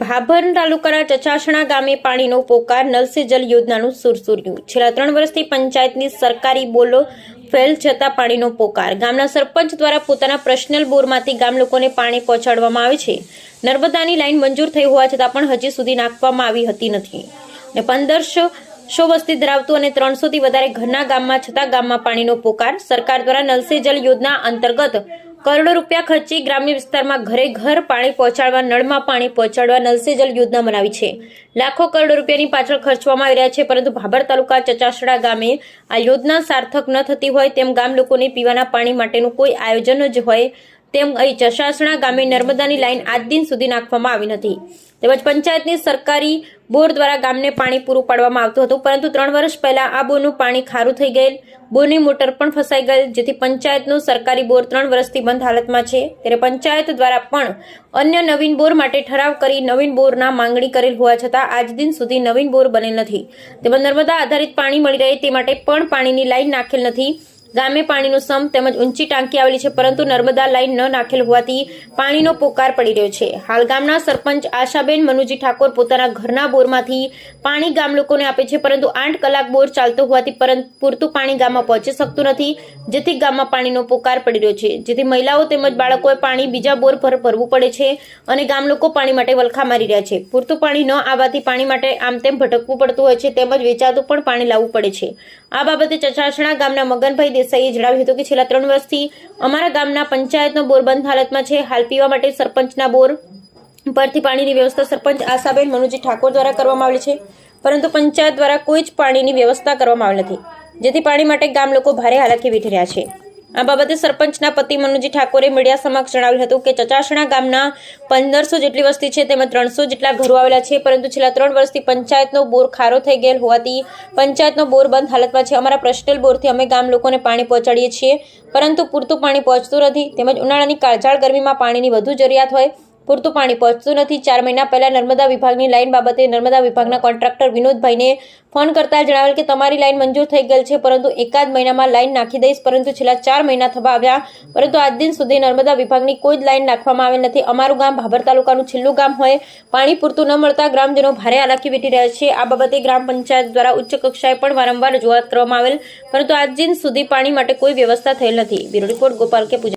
ભાભર તાલુકાના ચચાસણા ગામે પાણીનો પોકાર નલસે જલ યોજનાનું સુરસુર્યું. છેલ્લા ત્રણ વર્ષથી પંચાયતની સરકારી બોલો ફેલ જતા પાણીનો પોકાર. ગામના સરપંચ દ્વારા પોતાના પર્સનલ બોરમાંથી ગામ લોકોને પાણી પહોંચાડવામાં આવે છે. નર્મદાની લાઈન મંજૂર થઈ હોવા છતાં પણ હજી સુધી નાખવામાં આવી હતી નથી. ને પંદરસો સો વસ્તી ધરાવતું અને ત્રણસોથી વધારે ઘરના ગામમાં છતાં ગામમાં પાણીનો પોકાર સરકાર દ્વારા નલસે જલ યોજના અંતર્ગત કરોડો રૂપિયા ખર્ચી ગ્રામ્ય વિસ્તારમાં ઘરે ઘર પાણી પહોંચાડવા, નળમાં પાણી પહોંચાડવા નલ જલ યોજના બનાવી છે. લાખો કરોડો રૂપિયાની પાછળ ખર્ચવામાં આવી રહ્યા છે, પરંતુ ભાભર તાલુકા ચચાસડા ગામે આ યોજના સાર્થક ન થતી હોય તેમ ગામ લોકોને પીવાના પાણી માટેનું કોઈ આયોજન જ હોય તેમ અહીં ચશાસણા ગામે નર્મદાની લાઇન આજ દિન સુધી નાખવામાં આવી નથી. તેમજ પંચાયતની સરકારી બોર દ્વારા ગામને પાણી પૂરું પાડવામાં આવતું હતું, પરંતુ ત્રણ વર્ષ પહેલા આ બોરનું પાણી ખારું થઈ ગયેલ. બોરની મોટર પણ ફસાઈ ગયેલ, જેથી પંચાયતનું સરકારી બોર ત્રણ વર્ષથી બંધ હાલતમાં છે. ત્યારે પંચાયત દ્વારા પણ અન્ય નવીન બોર માટે ઠરાવ કરી નવીન બોરના માંગણી કરેલ હોવા છતાં આજ દિન સુધી નવીન બોર બનેલ નથી. તેમજ નર્મદા આધારિત પાણી મળી રહે તે માટે પણ પાણીની લાઇન નાખેલ નથી. ગામે પાણીનું સમ તેમજ ઊંચી ટાંકી આવેલી છે, પરંતુ નર્મદા લાઈન ન નાખેલ હોવાથી પાણીનો પોકાર પડી રહ્યો છે. હાલ ગામના સરપંચ આશાબેન મનુજી ઠાકોર પોતાના ઘરના બોરમાંથી પાણી ગામ લોકોને આપે છે, પરંતુ આઠ કલાક બોર ચાલતો હોવાથી પરંતુ પાણી ગામમાં પહોંચી શકતું નથી, જેથી ગામમાં પાણીનો પોકાર પડી રહ્યો છે. જેથી મહિલાઓ તેમજ બાળકોએ પાણી બીજા બોર પર ભરવું પડે છે અને ગામ લોકો પાણી માટે વલખા મારી રહ્યા છે. પૂરતું પાણી ન આવવાથી પાણી માટે આમ તેમ ભટકવું પડતું હોય છે, તેમજ વેચાતું પણ પાણી લાવવું પડે છે. આ બાબતે ચચાસણા ગામના મગનભાઈ દેસાઈએ જણાવ્યું હતું કે છેલ્લા ત્રણ વર્ષથી અમારા ગામના પંચાયતનો બોર બંધ હાલતમાં છે. હાલ પીવા માટે સરપંચના બોર પરથી પાણીની વ્યવસ્થા સરપંચ આશાબેન મનુજી ઠાકોર દ્વારા કરવામાં આવેલી છે. પરંતુ પંચાયત દ્વારા કોઈ જ પાણીની વ્યવસ્થા કરવામાં આવેલ નથી. જેથી પાણી માટે ગામ લોકો ભારે હાલાકી વેઠી રહ્યા છે. આ બાબતે સરપંચના પતિ મનુજી ઠાકોરે મીડિયા સમક્ષ જણાવ્યું હતું કે ચચાસણા ગામના પંદરસો જેટલી વસ્તી છે તેમાં ત્રણસો જેટલા ઘરો આવેલા છે, પરંતુ છેલ્લા ત્રણ વર્ષથી પંચાયતનો બોર ખારો થઈ ગયેલ હોવાથી પંચાયતનો બોર બંધ હાલતમાં છે. અમારા પર્સનલ બોરથી અમે ગામ લોકોને પાણી પહોંચાડીએ છીએ, પરંતુ પૂરતું પાણી પહોંચતું નથી. તેમજ ઉનાળાની કાળઝાળ ગરમીમાં પાણીની વધુ જરૂરિયાત હોય પૂરતું પાણી પહોંચતું નથી. ચાર મહિના પહેલા નર્મદા વિભાગની લાઇન બાબતે નર્મદા વિભાગના કોન્ટ્રાક્ટર વિનોદભાઈને ફોન કરતા જણાવેલ કે તમારી લાઇન મંજૂર થઈ ગયેલ છે, પરંતુ એકાદ મહિનામાં લાઇન નાખી દઈશ, પરંતુ છેલ્લા ચાર મહિના થવા આવ્યા. પરંતુ આજ દિન સુધી નર્મદા વિભાગની કોઈ જ લાઇન નાખવામાં આવેલ નથી. અમારું ગામ ભાભર તાલુકાનું છેલ્લું ગામ હોય. પાણી પૂરતું ન મળતા ગ્રામજનો ભારે હાલાકી વેઠી રહ્યા છે. આ બાબતે ગ્રામ પંચાયત દ્વારા ઉચ્ચ કક્ષાએ પણ વારંવાર રજૂઆત કરવામાં આવેલ, પરંતુ આજ દિન સુધી પાણી માટે કોઈ વ્યવસ્થા થયેલ નથી. બ્યુરો રિપોર્ટ, ગોપાલ કે પૂજા.